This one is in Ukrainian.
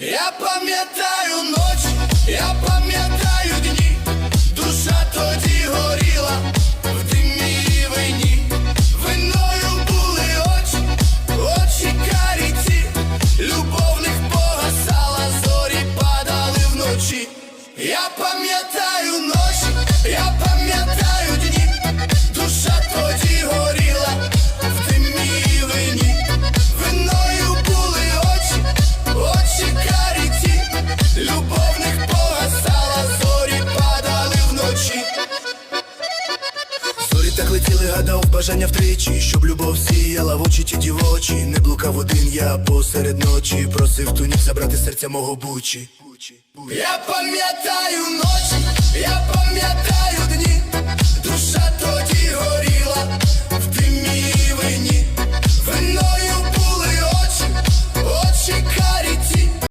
Я пам'ятаю ночі, я пам'ятаю дні, душа тоді горіла в димі і виною були очі, очі карі ті, любовних погасала, зорі падали вночі. Я пам'ятаю ночі, я пам'ятаю летіли, гадав бажання втричі, щоб любов сіяла в очі ті дівочі. Не блукав один я посеред ночі, просив тунів забрати серця мого бучі. Я пам'ятаю ночі,